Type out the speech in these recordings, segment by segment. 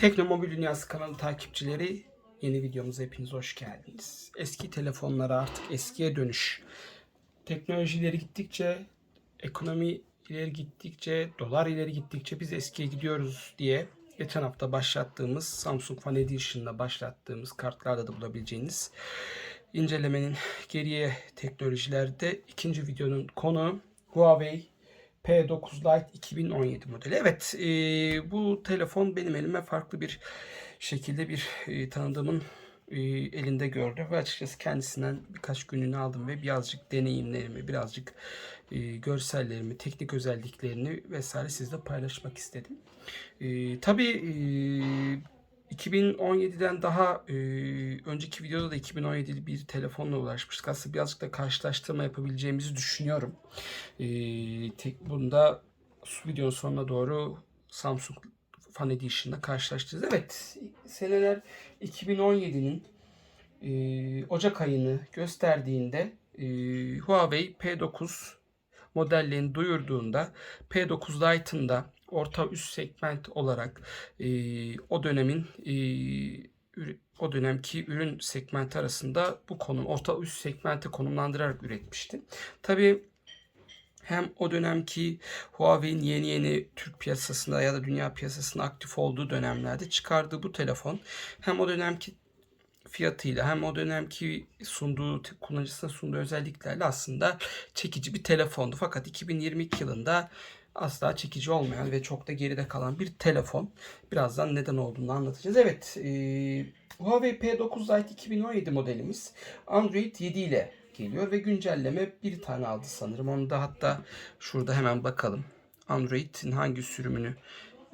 Teknomobil Dünyası kanalı takipçileri yeni videomuza hepiniz hoş geldiniz. Eski telefonlara artık eskiye dönüş. Teknolojileri gittikçe, ekonomi ileri gittikçe, dolar ileri gittikçe biz eskiye gidiyoruz diye geçen hafta başlattığımız Samsung Fan Edition'da başlattığımız kartlarda da bulabileceğiniz incelemenin geriye teknolojilerde ikinci videonun konu Huawei P9 Lite 2017 modeli. Evet e, bu telefon benim elime farklı bir şekilde bir e, tanıdığımın e, elinde gördüm ve açıkçası kendisinden birkaç gününü aldım ve birazcık deneyimlerimi, birazcık e, görsellerimi, teknik özelliklerini vesaire sizle paylaşmak istedim. E, tabii e, 2017'den daha e, önceki videoda da 2017'li bir telefonla ulaşmıştık. Aslında birazcık da karşılaştırma yapabileceğimizi düşünüyorum. E, tek, bunda videonun sonuna doğru Samsung Fan Edition'la karşılaştıracağız. Evet, seneler 2017'nin e, Ocak ayını gösterdiğinde e, Huawei P9 modellerini duyurduğunda P9 Lite'ın da orta üst segment olarak e, o dönemin e, o dönemki ürün segmenti arasında bu konum orta üst segmente konumlandırarak üretmişti. Tabii hem o dönemki Huawei'nin yeni yeni Türk piyasasında ya da dünya piyasasında aktif olduğu dönemlerde çıkardığı bu telefon hem o dönemki fiyatıyla hem o dönemki sunduğu kullanıcısına sunduğu özelliklerle aslında çekici bir telefondu. Fakat 2022 yılında asla çekici olmayan ve çok da geride kalan bir telefon. Birazdan neden olduğunu anlatacağız. Evet, e, Huawei P9 Lite 2017 modelimiz Android 7 ile geliyor ve güncelleme bir tane aldı sanırım. Onu da hatta şurada hemen bakalım. Android'in hangi sürümünü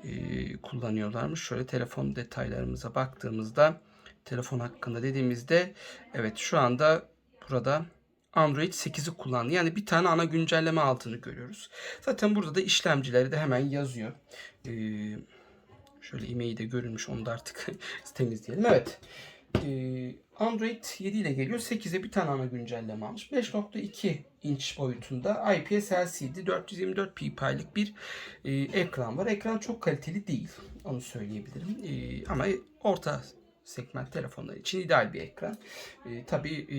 e, kullanıyorlarmış. Şöyle telefon detaylarımıza baktığımızda telefon hakkında dediğimizde evet şu anda burada Android 8'i kullandı. Yani bir tane ana güncelleme altını görüyoruz. Zaten burada da işlemcileri de hemen yazıyor. Ee, şöyle e-mail de görünmüş. Onu da artık temizleyelim. Evet. Ee, Android 7 ile geliyor. 8'e bir tane ana güncelleme almış. 5.2 inç boyutunda IPS LCD 424 ppi'lik bir e, ekran var. Ekran çok kaliteli değil. Onu söyleyebilirim. E, ama orta segment telefonlar için ideal bir ekran. E, tabii e,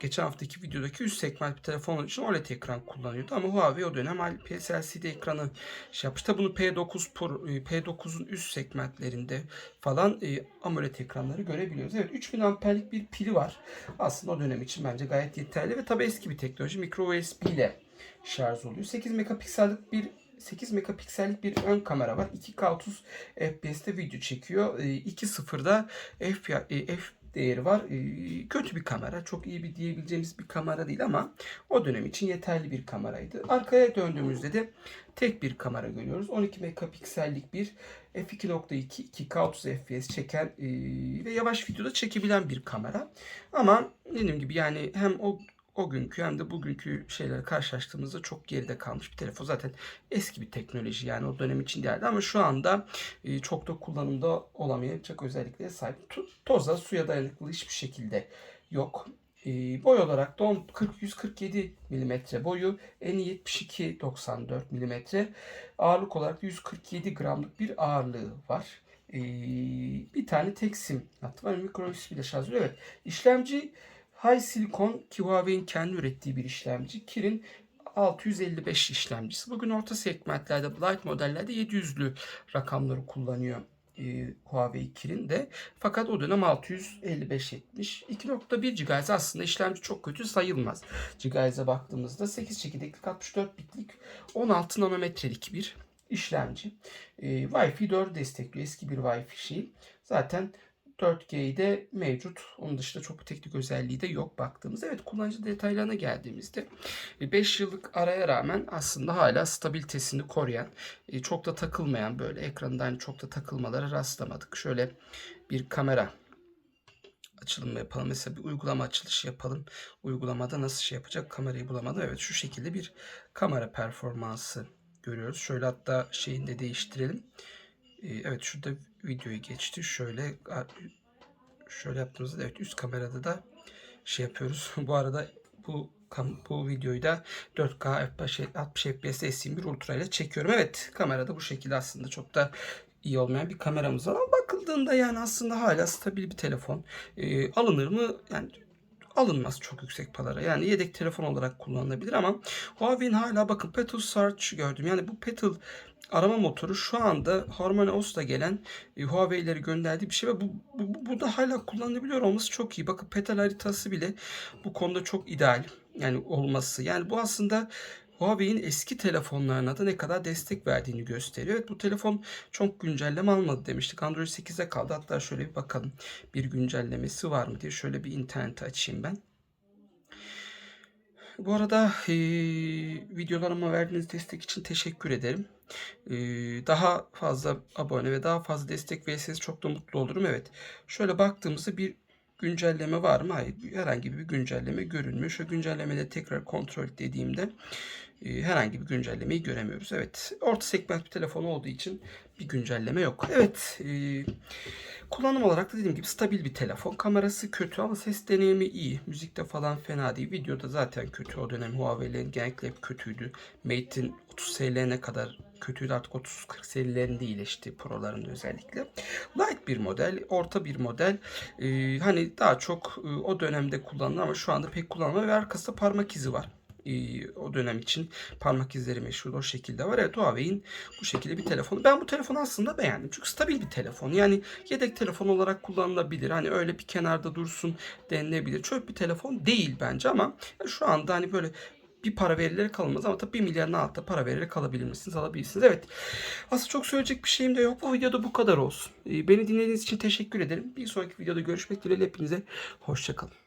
geçen haftaki videodaki üst segment bir telefon için OLED ekran kullanıyordu ama Huawei o dönem IPS LCD ekranı şey yapmış. Tabii bunu P9 Pro, e, P9'un üst segmentlerinde falan e, AMOLED ekranları görebiliyoruz. Evet 3000 amperlik bir pili var. Aslında o dönem için bence gayet yeterli ve tabii eski bir teknoloji micro USB ile şarj oluyor. 8 megapiksellik bir 8 megapiksellik bir ön kamera var. 2K 30 FPS'te video çekiyor. E, 2.0'da F, e, F değeri var. E, kötü bir kamera. Çok iyi bir diyebileceğimiz bir kamera değil ama o dönem için yeterli bir kameraydı. Arkaya döndüğümüzde de tek bir kamera görüyoruz. 12 megapiksellik bir f2.2 2K 30 FPS çeken e, ve yavaş videoda çekebilen bir kamera. Ama dediğim gibi yani hem o o günkü hem de bugünkü şeyleri karşılaştığımızda çok geride kalmış bir telefon. Zaten eski bir teknoloji yani o dönem için değerli ama şu anda e, çok da kullanımda olamayacak özelliklere sahip. Toza, suya dayanıklı hiçbir şekilde yok. E, boy olarak da 10 40 147 mm boyu, eni 72-94 mm. Ağırlık olarak da 147 gramlık bir ağırlığı var. E, bir tane tek sim hattı var. Micro USB ile şarj ediyor. Evet. İşlemci High Silicon ki Huawei'in kendi ürettiği bir işlemci. Kirin 655 işlemcisi. Bugün orta segmentlerde, light modellerde 700'lü rakamları kullanıyor e, Huawei Kirin de. Fakat o dönem 655 etmiş. 2.1 GHz aslında işlemci çok kötü sayılmaz. GHz'e baktığımızda 8 çekirdeklik 64 bitlik 16 nanometrelik bir işlemci. E, Wi-Fi 4 destekliyor. Eski bir Wi-Fi şeyi. Zaten 4G'de mevcut. Onun dışında çok bir teknik özelliği de yok baktığımızda. Evet kullanıcı detaylarına geldiğimizde 5 yıllık araya rağmen aslında hala stabilitesini koruyan, e, çok da takılmayan böyle ekrandan çok da takılmalara rastlamadık. Şöyle bir kamera açılımı yapalım. Mesela bir uygulama açılışı yapalım. Uygulamada nasıl şey yapacak kamerayı bulamadım. Evet şu şekilde bir kamera performansı görüyoruz. Şöyle hatta şeyini de değiştirelim. Ee, Evet şurada videoyu geçti. Şöyle şöyle yaptığımızda evet üst kamerada da şey yapıyoruz. bu arada bu bu videoyu da 4K 60 60 FPS S21 Ultra ile çekiyorum. Evet kamerada bu şekilde aslında çok da iyi olmayan bir kameramız var ama bakıldığında yani aslında hala stabil bir telefon. Ee, alınır mı? Yani alınmaz çok yüksek paralara. Yani yedek telefon olarak kullanılabilir ama Huawei'nin hala bakın Petal Search gördüm. Yani bu Petal arama motoru şu anda Harmony OS'la gelen e, Huawei'leri gönderdiği bir şey ve bu, bu, bu, bu da hala kullanılabiliyor olması çok iyi. Bakın Petal haritası bile bu konuda çok ideal. Yani olması. Yani bu aslında Huawei'in eski telefonlarına da ne kadar destek verdiğini gösteriyor. Evet bu telefon çok güncelleme almadı demiştik. Android 8'e kaldı. Hatta şöyle bir bakalım. Bir güncellemesi var mı diye şöyle bir interneti açayım ben. Bu arada e, videolarıma verdiğiniz destek için teşekkür ederim. E, daha fazla abone ve daha fazla destek verirseniz çok da mutlu olurum. Evet. Şöyle baktığımızda bir güncelleme var mı? Hayır. Herhangi bir güncelleme görünmüyor. Şu güncellemeleri tekrar kontrol dediğimde e, herhangi bir güncellemeyi göremiyoruz. Evet. Orta segment bir telefon olduğu için bir güncelleme yok. Evet. E, kullanım olarak da dediğim gibi stabil bir telefon. Kamerası kötü ama ses deneyimi iyi. Müzikte falan fena değil. Videoda zaten kötü. O dönem Huawei'lerin genellikle hep kötüydü. Mate'in 30 SL'ne kadar kötüydü. Artık 30-40 serilerinde iyileşti. Pro'ların özellikle. Light bir model. Orta bir model. Ee, hani daha çok e, o dönemde kullanılan ama şu anda pek kullanılmıyor. Ve arkasında parmak izi var. Ee, o dönem için parmak izleri meşhur o şekilde var. Evet Huawei'in bu şekilde bir telefonu. Ben bu telefonu aslında beğendim. Çünkü stabil bir telefon. Yani yedek telefon olarak kullanılabilir. Hani öyle bir kenarda dursun denilebilir. Çöp bir telefon değil bence ama şu anda hani böyle bir para verileri kalmaz ama tabii 1 milyarın altında para verileri kalabilir misiniz? Alabilirsiniz. Evet. Aslında çok söyleyecek bir şeyim de yok. Bu videoda bu kadar olsun. Ee, Beni dinlediğiniz için teşekkür ederim. Bir sonraki videoda görüşmek dileğiyle hepinize hoşçakalın.